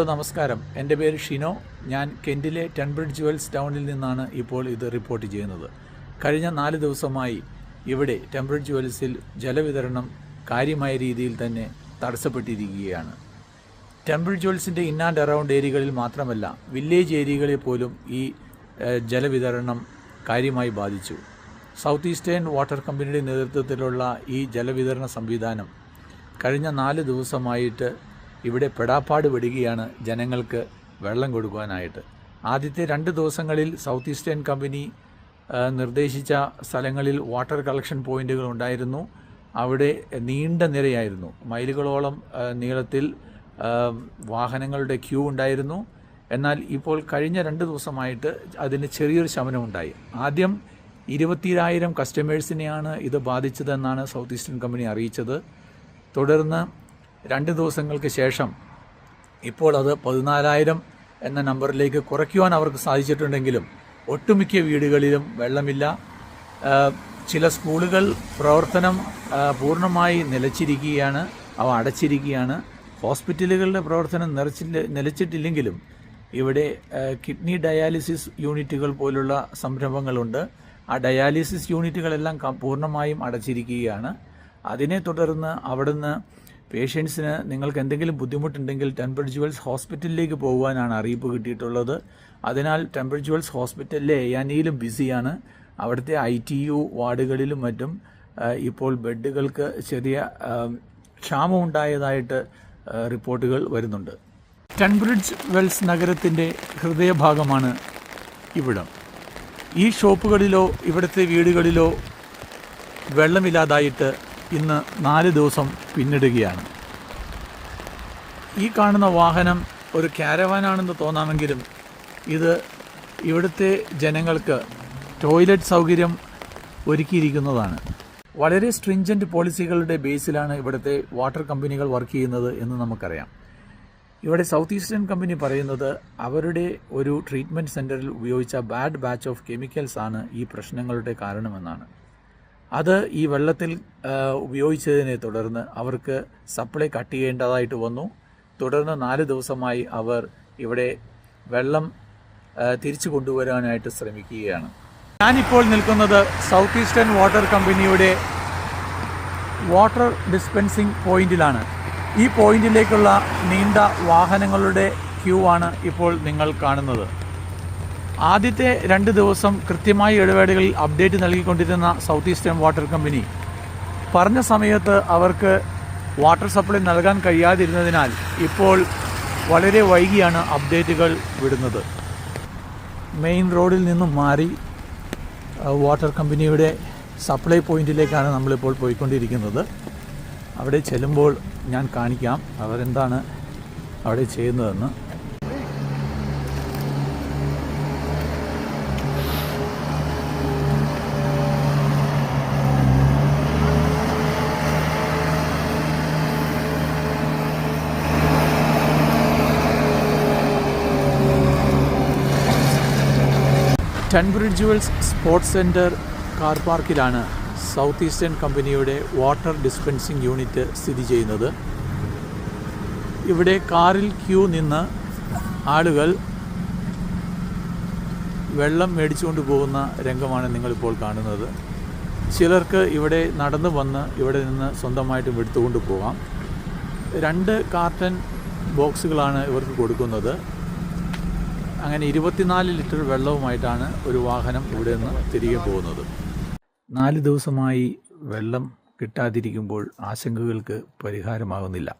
Hello നമസ്കാരം. എന്റെ പേര് ഷിനോ. ഞാൻ കെന്റിലെ ടെൻബ്രിഡ് ജുവൽസ് ടൗണിൽ നിന്നാണ് ഇപ്പോൾ ഇത് റിപ്പോർട്ട് ചെയ്യുന്നത്. കഴിഞ്ഞ നാല് ദിവസമായി ഇവിടെ ടെമ്പ്രിഡ് ജുവൽസിൽ ജലവിതരണം കാര്യമായ രീതിയിൽ തന്നെ തടസ്സപ്പെട്ടിരിക്കുകയാണ്. ടെമ്പിൾ ജുവൽസിന്റെ ഇൻ ആൻഡ് അറൗണ്ട് ഏരിയകളിൽ മാത്രമല്ല വില്ലേജ് ഏരിയകളിൽ പോലും ഈ ജലവിതരണം കാര്യമായി ബാധിച്ചു. സൗത്ത് ഈസ്റ്റേൺ വാട്ടർ കമ്പനിയുടെ നേതൃത്വത്തിലുള്ള ഈ ജലവിതരണ സംവിധാനം കഴിഞ്ഞ നാല് ദിവസമായിട്ട് ഇവിടെ പെടാപ്പാട് വിടുകയാണ് ജനങ്ങൾക്ക് വെള്ളം കൊടുക്കുവാനായിട്ട്. ആദ്യത്തെ രണ്ട് ദിവസങ്ങളിൽ സൗത്ത് ഈസ്റ്റേൺ കമ്പനി നിർദ്ദേശിച്ച സ്ഥലങ്ങളിൽ വാട്ടർ കളക്ഷൻ പോയിന്റുകൾ ഉണ്ടായിരുന്നു. അവിടെ നീണ്ട നിരയായിരുന്നു. മൈലുകളോളം നീളത്തിൽ വാഹനങ്ങളുടെ ക്യൂ ഉണ്ടായിരുന്നു. എന്നാൽ ഇപ്പോൾ കഴിഞ്ഞ രണ്ട് ദിവസമായിട്ട് അതിന് ചെറിയൊരു ശമനമുണ്ടായി. ആദ്യം ഇരുപത്തിരായിരം കസ്റ്റമേഴ്സിനെയാണ് ഇത് ബാധിച്ചതെന്നാണ് സൗത്ത് ഈസ്റ്റേൺ കമ്പനി അറിയിച്ചത്. തുടർന്ന് രണ്ട് ദിവസങ്ങൾക്ക് ശേഷം ഇപ്പോൾ അത് പതിനാലായിരം എന്ന നമ്പറിലേക്ക് കുറയ്ക്കുവാൻ അവർക്ക് സാധിച്ചിട്ടുണ്ടെങ്കിലും ഒട്ടുമിക്ക വീടുകളിലും വെള്ളമില്ല. ചില സ്കൂളുകൾ പ്രവർത്തനം പൂർണമായി നിലച്ചിരിക്കുകയാണ്. അവ അടച്ചിരിക്കുകയാണ്. ഹോസ്പിറ്റലുകളുടെ പ്രവർത്തനം നിറച്ചില്ല നിലച്ചിട്ടില്ലെങ്കിലും ഇവിടെ കിഡ്നി ഡയാലിസിസ് യൂണിറ്റുകൾ പോലുള്ള സംരംഭങ്ങളുണ്ട്. ആ ഡയാലിസിസ് യൂണിറ്റുകളെല്ലാം പൂർണമായും അടച്ചിരിക്കുകയാണ്. അതിനെ തുടർന്ന് അവിടുന്ന് പേഷ്യൻസിന് നിങ്ങൾക്ക് എന്തെങ്കിലും ബുദ്ധിമുട്ടുണ്ടെങ്കിൽ ടെമ്പർ ജുവൽസ് ഹോസ്പിറ്റലിലേക്ക് പോകുവാനാണ് അറിയിപ്പ് കിട്ടിയിട്ടുള്ളത്. അതിനാൽ ടെമ്പർ ജുവൽസ് ഹോസ്പിറ്റലിലെ എയാനിയിലും ബിസിയാണ്. അവിടുത്തെ ഐ ടി യു വാർഡുകളിലും മറ്റും ഇപ്പോൾ ബെഡുകൾക്ക് ചെറിയ ക്ഷാമമുണ്ടായതായിട്ട് റിപ്പോർട്ടുകൾ വരുന്നുണ്ട്. ടൺബ്രിഡ്ജ് വെൽസ് നഗരത്തിന്റെ ഹൃദയഭാഗമാണ് ഇവിടം. ഈ ഷോപ്പുകളിലോ ഇവിടുത്തെ വീടുകളിലോ വെള്ളമില്ലാതായിട്ട് ഇന്ന് നാല് ദിവസം പിന്നിടുകയാണ്. ഈ കാണുന്ന വാഹനം ഒരു ക്യാരവാനാണെന്ന് തോന്നാമെങ്കിലും ഇത് ഇവിടുത്തെ ജനങ്ങൾക്ക് ടോയ്ലറ്റ് സൗകര്യം ഒരുക്കിയിരിക്കുന്നതാണ്. വളരെ സ്ട്രിഞ്ചന്റ് പോളിസികളുടെ ബേസിലാണ് ഇവിടുത്തെ വാട്ടർ കമ്പനികൾ വർക്ക് ചെയ്യുന്നത് എന്ന് നമുക്കറിയാം. ഇവിടെ സൗത്ത് ഈസ്റ്റേൺ കമ്പനി പറയുന്നത് അവരുടെ ഒരു ട്രീറ്റ്മെന്റ് സെന്ററിൽ ഉപയോഗിച്ച ബാഡ് ബാച്ച് ഓഫ് കെമിക്കൽസ് ആണ് ഈ പ്രശ്നങ്ങളുടെ കാരണമെന്നാണ്. അത് ഈ വെള്ളത്തിൽ ഉപയോഗിച്ചതിനെ തുടർന്ന് അവർക്ക് സപ്ലൈ കട്ട് ചെയ്യേണ്ടതായിട്ട് വന്നു. തുടർന്ന് നാല് ദിവസമായി അവർ ഇവിടെ വെള്ളം തിരിച്ചു കൊണ്ടുവരാനായിട്ട് ശ്രമിക്കുകയാണ്. ഞാനിപ്പോൾ നിൽക്കുന്നത് സൗത്ത് ഈസ്റ്റേൺ വാട്ടർ കമ്പനിയുടെ വാട്ടർ ഡിസ്പെൻസിംഗ് പോയിന്റിലാണ്. ഈ പോയിന്റിലേക്കുള്ള നീണ്ട വാഹനങ്ങളുടെ ക്യൂ ആണ് ഇപ്പോൾ നിങ്ങൾ കാണുന്നത്. ആദ്യത്തെ രണ്ട് ദിവസം കൃത്യമായി ഇടവേളകളിൽ അപ്ഡേറ്റ് നൽകിക്കൊണ്ടിരുന്ന സൗത്ത് ഈസ്റ്റേൺ വാട്ടർ കമ്പനി പറഞ്ഞ സമയത്ത് അവർക്ക് വാട്ടർ സപ്ലൈ നൽകാൻ കഴിയാതിരുന്നതിനാൽ ഇപ്പോൾ വളരെ വൈകിയാണ് അപ്ഡേറ്റുകൾ വിടുന്നത്. മെയിൻ റോഡിൽ നിന്നും മാറി വാട്ടർ കമ്പനിയുടെ സപ്ലൈ പോയിന്റിലേക്കാണ് നമ്മളിപ്പോൾ പോയിക്കൊണ്ടിരിക്കുന്നത്. അവിടെ ചെല്ലുമ്പോൾ ഞാൻ കാണിക്കാം അവരെന്താണ് അവിടെ ചെയ്യുന്നതെന്ന്. Tunbridge Wells sports centre car പാർക്കിലാണ് south eastern കമ്പനിയുടെ വാട്ടർ ഡിസ്പെൻസിംഗ് യൂണിറ്റ് സ്ഥിതി ചെയ്യുന്നത്. ഇവിടെ കാറിൽ ക്യൂ നിന്ന് ആളുകൾ വെള്ളം മേടിച്ചുകൊണ്ട് പോകുന്ന രംഗമാണ് നിങ്ങളിപ്പോൾ കാണുന്നത്. ചിലർക്ക് ഇവിടെ നടന്നു വന്ന് ഇവിടെ നിന്ന് സ്വന്തമായിട്ടും എടുത്തുകൊണ്ട് പോകാം. രണ്ട് കാർട്ടൺ ബോക്സുകളാണ് ഇവർക്ക് കൊടുക്കുന്നത്. അങ്ങനെ ഇരുപത്തിനാല് ലിറ്റർ വെള്ളവുമായിട്ടാണ് ഒരു വാഹനം ഇവിടെ നിന്ന് തിരികെ പോകുന്നത്. നാല് ദിവസമായി വെള്ളം കിട്ടാതിരിക്കുമ്പോൾ ആശങ്കകൾക്ക് പരിഹാരമാകുന്നില്ല.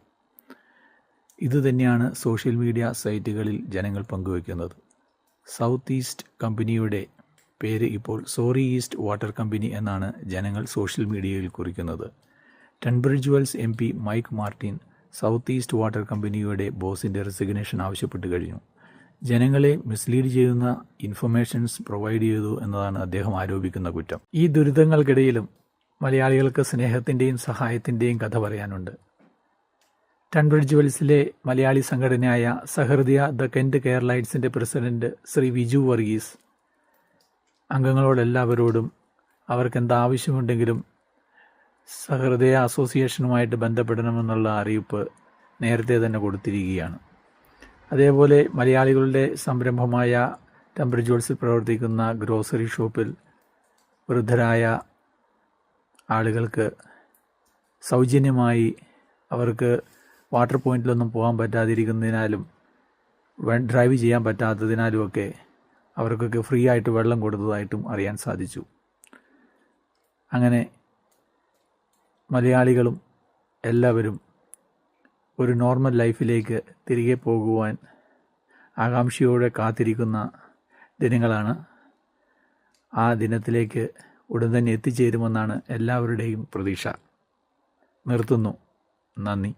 ഇതുതന്നെയാണ് സോഷ്യൽ മീഡിയ സൈറ്റുകളിൽ ജനങ്ങൾ പങ്കുവയ്ക്കുന്നത്. സൗത്ത് ഈസ്റ്റ് കമ്പനിയുടെ പേര് ഇപ്പോൾ സോറി ഈസ്റ്റ് വാട്ടർ കമ്പനി എന്നാണ് ജനങ്ങൾ സോഷ്യൽ മീഡിയയിൽ കുറിക്കുന്നത്. Tunbridge Wells M P Mike Martin south east water കമ്പനിയുടെ ബോസിന്റെ റെസിഗ്നേഷൻ ആവശ്യപ്പെട്ട് കഴിഞ്ഞു. ജനങ്ങളെ മിസ്ലീഡ് ചെയ്യുന്ന ഇൻഫർമേഷൻസ് പ്രൊവൈഡ് ചെയ്തു എന്നതാണ് അദ്ദേഹം ആരോപിക്കുന്ന കുറ്റം. ഈ ദുരിതങ്ങൾക്കിടയിലും മലയാളികൾക്ക് സ്നേഹത്തിന്റെയും സഹായത്തിന്റെയും കഥ പറയാനുണ്ട്. ടൺബ്രിഡ്ജ് വെൽസിലെ മലയാളി സംഘടനയായ സഹൃദയ ദ കെന്റ് കെയർലൈറ്റ്സിന്റെ പ്രസിഡന്റ് ശ്രീ വിജു വർഗീസ് അംഗങ്ങളോടെല്ലാവരോടും അവർക്ക് എന്താവശ്യമുണ്ടെങ്കിലും സഹൃദയ അസോസിയേഷനുമായിട്ട് ബന്ധപ്പെടണമെന്നുള്ള അറിയിപ്പ് നേരത്തെ തന്നെ കൊടുത്തിരിക്കുകയാണ്. അതേപോലെ മലയാളികളുടെ സംരംഭമായ ടെമ്പർ ജോൾസിൽ പ്രവർത്തിക്കുന്ന ഗ്രോസറി ഷോപ്പിൽ വൃദ്ധരായ ആളുകൾക്ക് സൗജന്യമായി അവർക്ക് വാട്ടർ പോയിന്റിലൊന്നും പോകാൻ പറ്റാതിരിക്കുന്നതിനാലും ഡ്രൈവ് ചെയ്യാൻ പറ്റാത്തതിനാലുമൊക്കെ അവർക്കൊക്കെ ഫ്രീ ആയിട്ട് വെള്ളം കൊടുത്തതായിട്ടും അറിയാൻ സാധിച്ചു. അങ്ങനെ മലയാളികളും എല്ലാവരും ഒരു നോർമൽ ലൈഫിലേക്ക് തിരികെ പോകുവാൻ ആകാംക്ഷയോടെ കാത്തിരിക്കുന്ന ദിനങ്ങളാണ് ആ ദിനത്തിലേക്ക് ഉടൻ തന്നെ എത്തിച്ചേരുമെന്നാണ് എല്ലാവരുടെയും പ്രതീക്ഷ. നിർത്തുന്നു. നന്ദി.